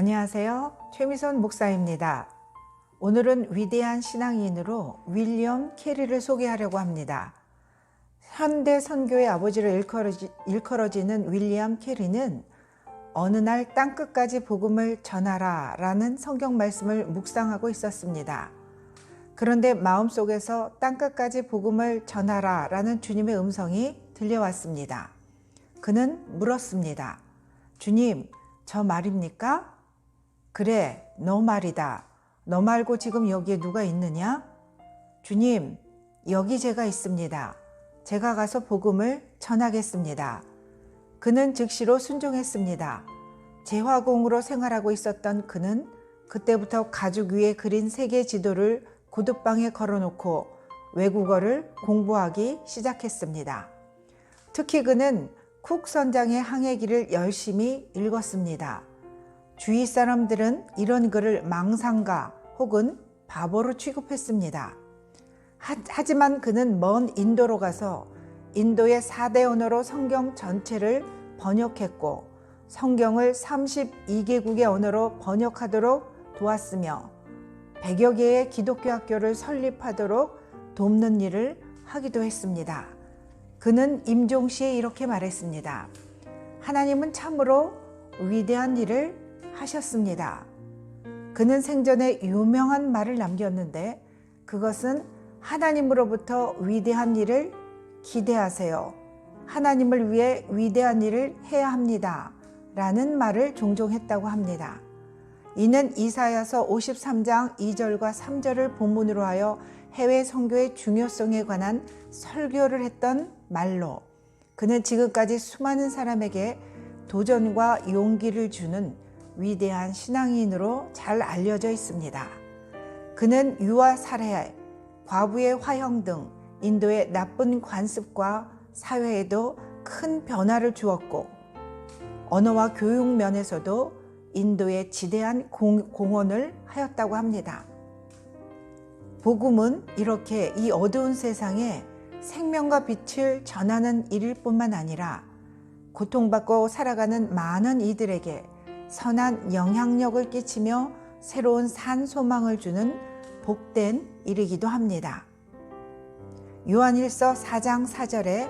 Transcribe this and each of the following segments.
안녕하세요. 최미선 목사입니다. 오늘은 위대한 신앙인으로 윌리엄 캐리를 소개하려고 합니다. 현대 선교의 아버지를 일컬어지, 일컬어지는 윌리엄 캐리는 어느 날 땅끝까지 복음을 전하라 라는 성경 말씀을 묵상하고 있었습니다. 그런데 마음속에서 땅끝까지 복음을 전하라 라는 주님의 음성이 들려왔습니다. 그는 물었습니다. 주님, 저 말입니까? 그래, 너 말이다. 너 말고 지금 여기에 누가 있느냐? 주님, 여기 제가 있습니다. 제가 가서 복음을 전하겠습니다. 그는 즉시로 순종했습니다. 재화공으로 생활하고 있었던 그는 그때부터 가죽 위에 그린 세계 지도를 구두방에 걸어놓고 외국어를 공부하기 시작했습니다. 특히 그는 쿡 선장의 항해기를 열심히 읽었습니다. 주위 사람들은 이런 글을 망상가 혹은 바보로 취급했습니다. 하지만 그는 먼 인도로 가서 인도의 4대 언어로 성경 전체를 번역했고 성경을 32개국의 언어로 번역하도록 도왔으며 100여 개의 기독교 학교를 설립하도록 돕는 일을 하기도 했습니다. 그는 임종시에 이렇게 말했습니다. 하나님은 참으로 위대한 일을 하셨습니다. 그는 생전에 유명한 말을 남겼는데 그것은 하나님으로부터 위대한 일을 기대하세요. 하나님을 위해 위대한 일을 해야 합니다. 라는 말을 종종 했다고 합니다. 이는 이사야서 53장 2절과 3절을 본문으로 하여 해외 선교의 중요성에 관한 설교를 했던 말로 그는 지금까지 수많은 사람에게 도전과 용기를 주는 위대한 신앙인으로 잘 알려져 있습니다. 그는 유아 살해, 과부의 화형 등 인도의 나쁜 관습과 사회에도 큰 변화를 주었고 언어와 교육 면에서도 인도에 지대한 공헌을 하였다고 합니다. 복음은 이렇게 이 어두운 세상에 생명과 빛을 전하는 일일 뿐만 아니라 고통받고 살아가는 많은 이들에게 선한 영향력을 끼치며 새로운 산 소망을 주는 복된 일이기도 합니다. 요한일서 4장 4절에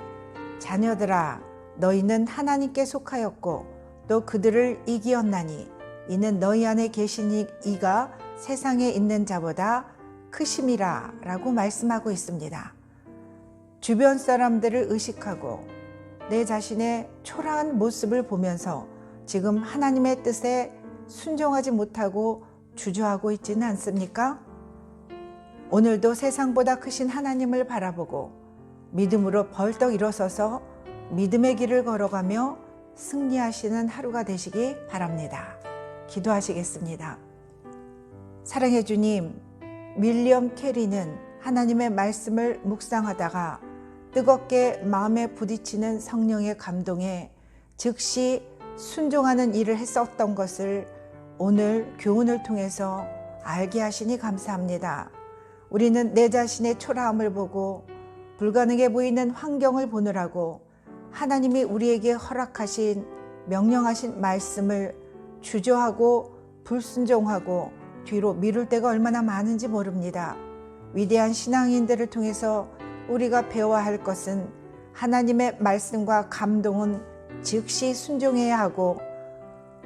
자녀들아 너희는 하나님께 속하였고 또 그들을 이기었나니 이는 너희 안에 계신 이가 세상에 있는 자보다 크심이라 라고 말씀하고 있습니다. 주변 사람들을 의식하고 내 자신의 초라한 모습을 보면서 지금 하나님의 뜻에 순종하지 못하고 주저하고 있지는 않습니까? 오늘도 세상보다 크신 하나님을 바라보고 믿음으로 벌떡 일어서서 믿음의 길을 걸어가며 승리하시는 하루가 되시기 바랍니다. 기도하시겠습니다. 사랑해 주님, 윌리엄 캐리는 하나님의 말씀을 묵상하다가 뜨겁게 마음에 부딪히는 성령의 감동에 즉시 순종하는 일을 했었던 것을 오늘 교훈을 통해서 알게 하시니 감사합니다. 우리는 내 자신의 초라함을 보고 불가능해 보이는 환경을 보느라고 하나님이 우리에게 허락하신 명령하신 말씀을 주저하고 불순종하고 뒤로 미룰 때가 얼마나 많은지 모릅니다. 위대한 신앙인들을 통해서 우리가 배워야 할 것은 하나님의 말씀과 감동은 즉시 순종해야 하고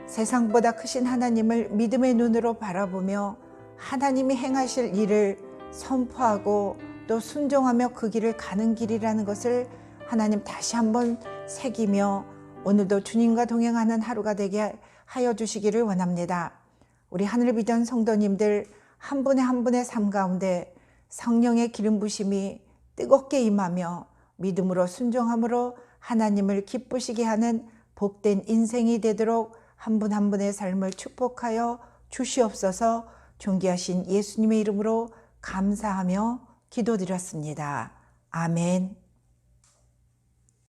세상보다 크신 하나님을 믿음의 눈으로 바라보며 하나님이 행하실 일을 선포하고 또 순종하며 그 길을 가는 길이라는 것을 하나님 다시 한번 새기며 오늘도 주님과 동행하는 하루가 되게 하여 주시기를 원합니다. 우리 하늘 비전 성도님들 한 분의 한 분의 삶 가운데 성령의 기름 부심이 뜨겁게 임하며 믿음으로 순종함으로 하나님을 기쁘시게 하는 복된 인생이 되도록 한분한 분의 삶을 축복하여 주시옵소서 존귀하신 예수님의 이름으로 감사하며 기도드렸습니다. 아멘.